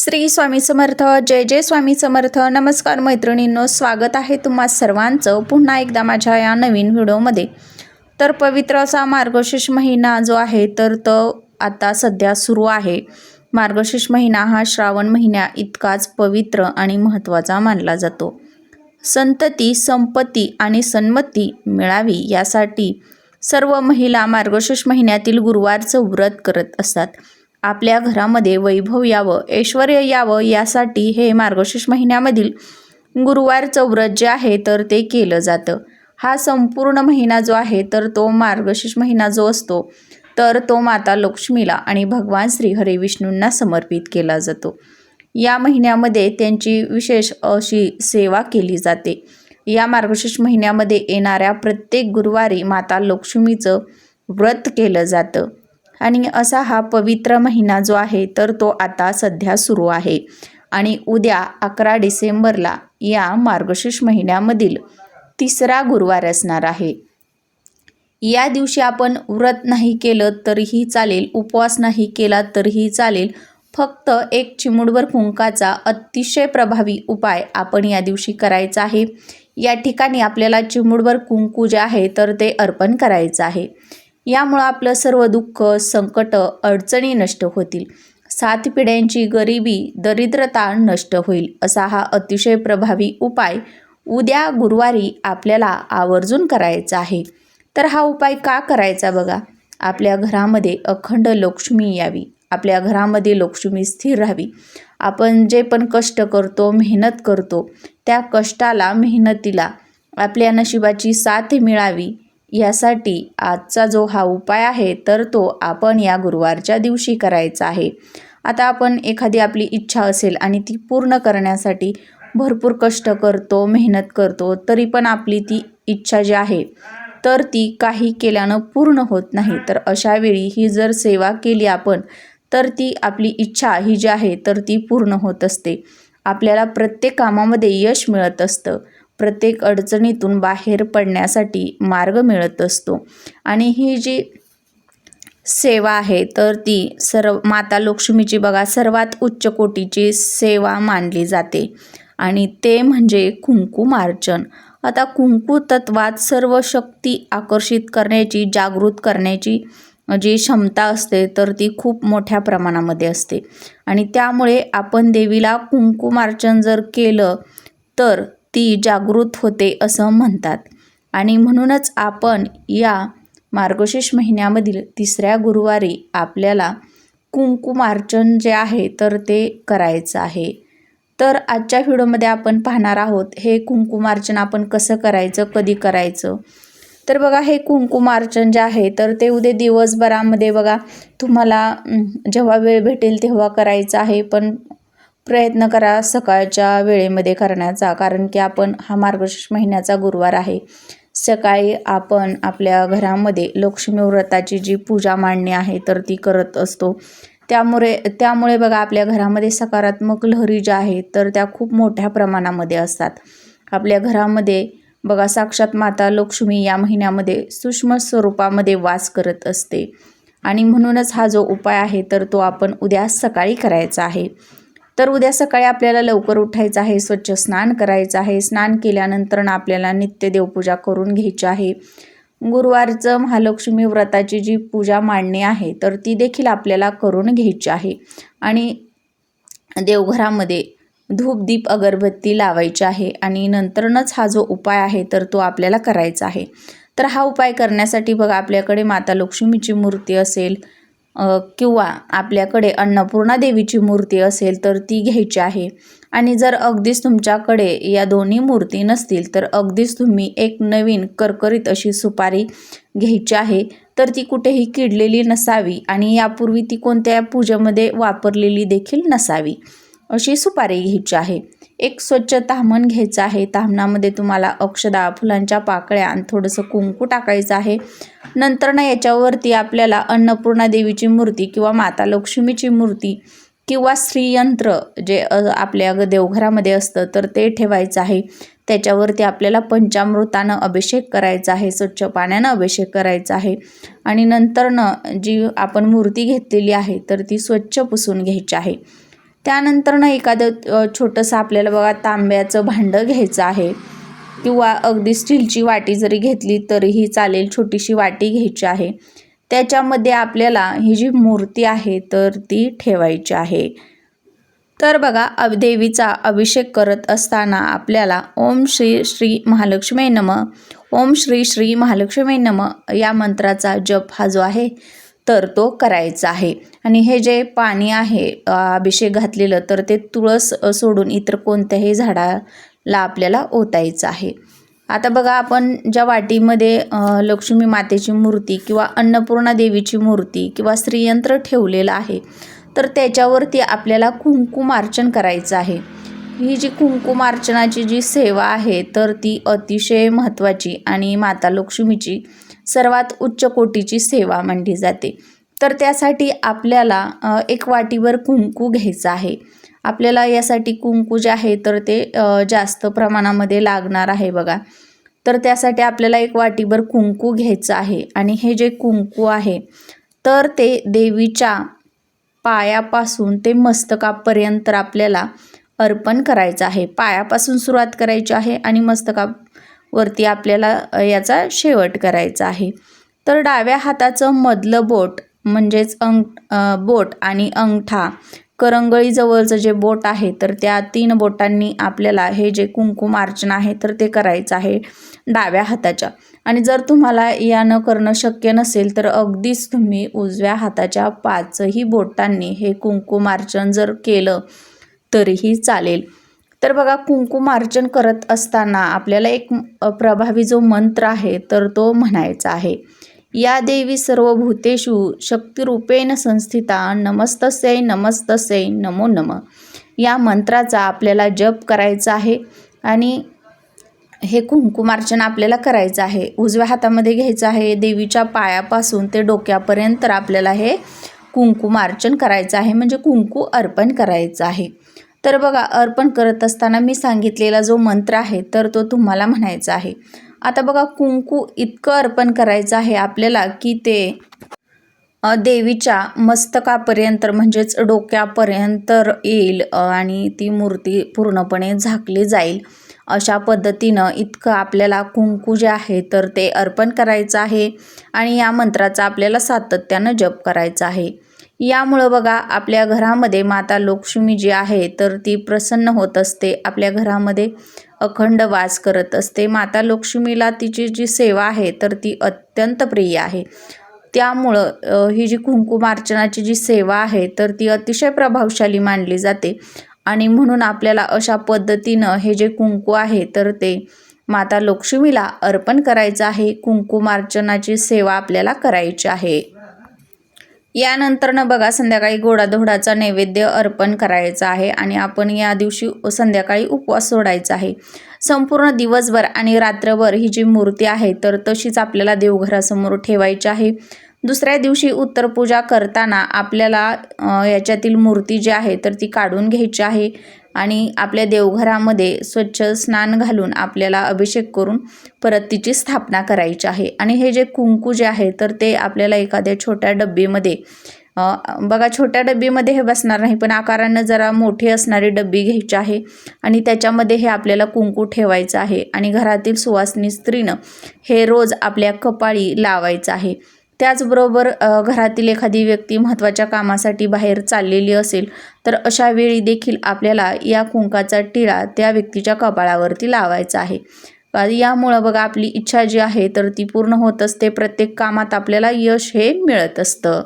श्री स्वामी समर्थ जय जय स्वामी समर्थ. नमस्कार मैत्रिणींनो स्वागत आहे तुम्हा सर्वांचं पुन्हा एकदा माझ्या या नवीन व्हिडिओमध्ये. तर पवित्र असा मार्गशीर्ष महिना जो आहे तर तो आता सध्या सुरू आहे. मार्गशीर्ष महिना हा श्रावण महिन्या इतकाच पवित्र आणि महत्त्वाचा मानला जातो. संतती संपत्ती आणि सन्मती मिळावी यासाठी सर्व महिला मार्गशीर्ष महिन्यातील गुरुवारचं व्रत करत असतात. आपल्या घरामध्ये वैभव यावं ऐश्वर यावं यासाठी हे मार्गशीर्ष महिन्यामधील गुरुवारचं व्रत जे आहे तर ते केलं जातं. हा संपूर्ण महिना जो आहे तर तो मार्गशीर्ष महिना जो असतो तर तो माता लक्ष्मीला आणि भगवान श्री हरी विष्णूंना समर्पित केला जातो. या महिन्यामध्ये त्यांची विशेष अशी सेवा केली जाते. या मार्गशीर्ष महिन्यामध्ये येणाऱ्या प्रत्येक गुरुवारी माता लक्ष्मीचं व्रत केलं जातं. आणि असा हा पवित्र महिना जो आहे तर तो आता सध्या सुरू आहे. आणि उद्या अकरा डिसेंबरला या मार्गशीर्ष महिन्यामधील तिसरा गुरुवार असणार आहे. या दिवशी आपण व्रत नाही केलं तरीही चालेल उपवास नाही केला तरीही चालेल. फक्त एक चिमुडवर कुंकाचा अतिशय प्रभावी उपाय आपण या दिवशी करायचा आहे. या ठिकाणी आपल्याला चिमुडवर कुंकू जे आहे तर ते अर्पण करायचं आहे. यामुळं आपलं सर्व दुःख संकट अडचणी नष्ट होतील. सात पिढ्यांची गरिबी दरिद्रता नष्ट होईल असा हा अतिशय प्रभावी उपाय उद्या गुरुवारी आपल्याला आवर्जून करायचा आहे. तर हा उपाय का करायचा बघा? आपल्या घरामध्ये अखंड लक्ष्मी यावी. आपल्या घरामध्ये लक्ष्मी स्थिर राहावी. आपण जे पण कष्ट करतो मेहनत करतो त्या कष्टाला मेहनतीला आपल्या नशिबाची साथ मिळावी. यासाठी आजचा जो हा उपाय आहे तर तो आपण या गुरुवारच्या दिवशी करायचा आहे. आता आपण एखादी आपली इच्छा असेल आणि ती पूर्ण करण्यासाठी भरपूर कष्ट करतो मेहनत करतो तरी पण आपली ती इच्छा जी आहे तर ती काही केल्यानं पूर्ण होत नाही. तर अशा वेळी ही जर सेवा केली आपण तर ती आपली इच्छा ही जी आहे तर ती पूर्ण होत असते. आपल्याला प्रत्येक कामामध्ये यश मिळत असतं. प्रत्येक अडचणीतून बाहेर पडण्यासाठी मार्ग मिळत असतो. आणि ही जी सेवा आहे तर ती सर्व माता लक्ष्मीची बघा सर्वात उच्च कोटीची सेवा मानली जाते. आणि ते म्हणजे कुंकुमार्चन आता कुंकू तत्वात सर्व शक्ती आकर्षित करण्याची जागृत करण्याची जी क्षमता असते तर ती खूप मोठ्या प्रमाणामध्ये असते. आणि त्यामुळे आपण देवीला कुंकुमार्चन जर केलं तर ती जागृत होते असं म्हणतात. आणि म्हणूनच आपण या मार्गशीर्ष महिन्यामधील तिसऱ्या गुरुवारी आपल्याला कुंकुमार्चन जे आहे तर ते करायचं आहे. तर आजच्या व्हिडिओमध्ये आपण पाहणार आहोत हे कुंकुमार्चन आपण कसं करायचं कधी करायचं? तर बघा हे कुंकुमार्चन जे आहे तर ते उद्या दिवसभरामध्ये बघा तुम्हाला जेव्हा वेळ भेटेल तेव्हा करायचं आहे. पण प्रयत्न करा सकाळच्या वेळेमध्ये करण्याचा कारण की आपण हा मार्गशीर्ष महिन्याचा गुरुवार आहे. सकाळी आपण आपल्या घरामध्ये लक्ष्मी व्रताची जी पूजा मांडणी आहे तर ती करत असतो. त्यामुळे त्यामुळे बघा आपल्या घरामध्ये सकारात्मक लहरी ज्या आहेत तर त्या खूप मोठ्या प्रमाणामध्ये असतात. आपल्या घरामध्ये बघा साक्षात माता लक्ष्मी या महिन्यामध्ये सूक्ष्म स्वरूपामध्ये वास करत असते. आणि म्हणूनच हा जो उपाय आहे तर तो आपण उद्या सकाळी करायचा आहे. तर उद्या सकाळी आपल्याला लवकर उठायचं आहे स्वच्छ स्नान करायचं आहे. स्नान केल्यानंतर आपल्याला नित्य देवपूजा करून घ्यायची आहे. गुरुवारचं महालक्ष्मी व्रताची जी पूजा मांडणी आहे तर ती देखील आपल्याला करून घ्यायची आहे. आणि देवघरामध्ये धूप दीप अगरबत्ती लावायची आहे आणि नंतरनच हा जो उपाय आहे तर तो आपल्याला करायचा आहे. तर हा उपाय करण्यासाठी बघा आपल्याकडे माता लक्ष्मीची मूर्ती असेल किंवा आपल्याकडे अन्नपूर्णा देवीची मूर्ती असेल तर ती घ्यायची आहे. आणि जर अगदीच तुमच्याकडे या दोन्ही मूर्ती नसतील तर अगदीच तुम्ही एक नवीन करकरीत अशी सुपारी घ्यायची आहे. तर ती कुठेही किडलेली नसावी आणि यापूर्वी ती कोणत्या पूजेमध्ये वापरलेली देखील नसावी अशी सुपारी घ्यायची आहे. एक स्वच्छ तामण घ्यायचं आहे. तामणामध्ये तुम्हाला अक्षदा फुलांच्या पाकळ्या आणि थोडंसं कुंकू टाकायचं आहे. नंतर ना याच्यावरती आपल्याला अन्नपूर्णा देवीची मूर्ती किंवा माता लक्ष्मीची मूर्ती किंवा श्रीयंत्र जे आपल्या देवघरामध्ये असतं तर ते ठेवायचं आहे. त्याच्यावरती आपल्याला पंचामृतानं अभिषेक करायचा आहे स्वच्छ पाण्यानं अभिषेक करायचा आहे. आणि नंतरनं जी आपण मूर्ती घेतलेली आहे तर ती स्वच्छ पुसून घ्यायची आहे. त्यानंतर ना एखादं छोटंसं आपल्याला बघा तांब्याचं भांडं घ्यायचं आहे. किंवा अगदी स्टीलची वाटी जरी घेतली तरीही चालेल छोटीशी वाटी घ्यायची आहे. त्याच्यामध्ये आपल्याला ही जी मूर्ती आहे तर ती ठेवायची आहे. तर बघा अ देवीचा अभिषेक करत असताना आपल्याला ओम श्री श्री महालक्ष्मी नम. ओम श्री श्री महालक्ष्मी नम या मंत्राचा जप हा जो आहे तर तो करायचा आहे. आणि हे जे पाणी आहे अभिषेक घातलेलं तर ते तुळस सोडून इतर कोणत्याही झाडाला आपल्याला ओतायचं आहे. आता बघा आपण ज्या वाटीमध्ये लक्ष्मी मातेची मूर्ती किंवा अन्नपूर्णा देवीची मूर्ती किंवा श्रीयंत्र ठेवलेलं आहे तर त्याच्यावरती आपल्याला कुंकुमार्चन करायचं आहे. ही जी कुंकुमार्चनाची जी सेवा आहे तर ती अतिशय महत्त्वाची आणि माता लक्ष्मीची सर्वात उच्च कोटीची सेवा मानली जाते. तर त्यासाठी आपल्याला एक वाटीवर कुंकू घ्यायचं आहे. आपल्याला यासाठी कुंकू जे आहे तर ते जास्त प्रमाणामध्ये लागणार आहे बघा. तर त्यासाठी आपल्याला एक वाटीभर कुंकू घ्यायचं आहे. आणि हे जे कुंकू आहे तर ते देवीच्या पायापासून ते मस्तकापर्यंत आपल्याला अर्पण करायचं आहे. पायापासून सुरुवात करायची आहे आणि वरती आपल्याला याचा शेवट करायचा आहे. तर डाव्या हाताचं मधलं बोट म्हणजेच अंग बोट आणि अंगठा करंगळीजवळचं जे बोट आहे तर त्या तीन बोटांनी आपल्याला हे जे कुंकुमार्चन आहे तर ते करायचं आहे डाव्या हाताच्या. आणि जर तुम्हाला यानं करणं शक्य नसेल तर अगदीच तुम्ही उजव्या हाताच्या पाचही बोटांनी हे कुंकुमार्चन जर केलं तरीही चालेल. तर बघा कुंकुमार्चन करत असताना आपल्याला एक प्रभावी जो मंत्र आहे तर तो म्हणायचा आहे या देवी सर्व भूतेषु शक्तिरूपेण संस्थिता नमस्तस्यै नमस्तस्यै नमो नम. या मंत्राचा आपल्याला जप करायचा आहे आणि हे कुंकुमार्चन आपल्याला करायचं आहे. उजव्या हातामध्ये घ्यायचं आहे देवीच्या पायापासून ते डोक्यापर्यंत आपल्याला हे कुंकुमार्चन करायचं आहे म्हणजे कुंकू अर्पण करायचं आहे. तर बघा अर्पण करत असताना मी सांगितलेला जो मंत्र आहे तर तो तुम्हाला म्हणायचा आहे. आता बघा कुंकू इतकं अर्पण करायचं आहे आपल्याला की ते देवीच्या मस्तकापर्यंत म्हणजेच डोक्यापर्यंत येईल आणि ती मूर्ती पूर्णपणे झाकली जाईल. अशा पद्धतीनं इतकं आपल्याला कुंकू जे आहे तर ते अर्पण करायचं आहे आणि या मंत्राचा आपल्याला सातत्यानं जप करायचा आहे. यामुळं बघा आपल्या घरामध्ये माता लक्ष्मी जी आहे तर ती प्रसन्न होत असते. आपल्या घरामध्ये अखंड वास करत असते. माता लक्ष्मीला तिची जी सेवा आहे तर ती अत्यंत प्रिय आहे. त्यामुळं ही जी कुंकुमार्चनाची जी सेवा आहे तर ती अतिशय प्रभावशाली मानली जाते. आणि म्हणून आपल्याला अशा पद्धतीनं हे जे कुंकू आहे तर ते माता लक्ष्मीला अर्पण करायचं आहे. कुंकुमार्चनाची सेवा आपल्याला करायची आहे. यानंतरनं बघा संध्याकाळी गोडाधोडाचा नैवेद्य अर्पण करायचा आहे आणि आपण या दिवशी संध्याकाळी उपवास सोडायचा आहे. संपूर्ण दिवसभर आणि रात्रभर ही जी मूर्ती आहे तर तशीच आपल्याला देवघरासमोर ठेवायची आहे. दुसऱ्या दिवशी उत्तर पूजा करताना आपल्याला याच्यातील मूर्ती जी आहे तर ती काढून घ्यायची आहे आणि आपल्या देवघरामध्ये स्वच्छ स्नान घालून आपल्याला अभिषेक करून परत तिची स्थापना करायची आहे. आणि हे जे कुंकू जे आहे तर ते आपल्याला एखाद्या छोट्या डब्बीमध्ये बघा छोट्या डब्बीमध्ये हे बसणार नाही पण आकारानं जरा मोठी असणारी डब्बी घ्यायची आहे आणि त्याच्यामध्ये हे आपल्याला कुंकू ठेवायचं आहे आणि घरातील सुवासनी स्त्रीनं हे रोज आपल्या कपाळी लावायचं आहे. त्याचबरोबर घरातील एखादी व्यक्ती महत्त्वाच्या कामासाठी बाहेर चाललेली असेल तर अशा वेळी देखील आपल्याला या कुंकाचा टिळा त्या व्यक्तीच्या कपाळावरती लावायचा आहे. यामुळं बघा आपली इच्छा जी आहे तर ती पूर्ण होत असते. प्रत्येक कामात आपल्याला यश हे मिळत असतं.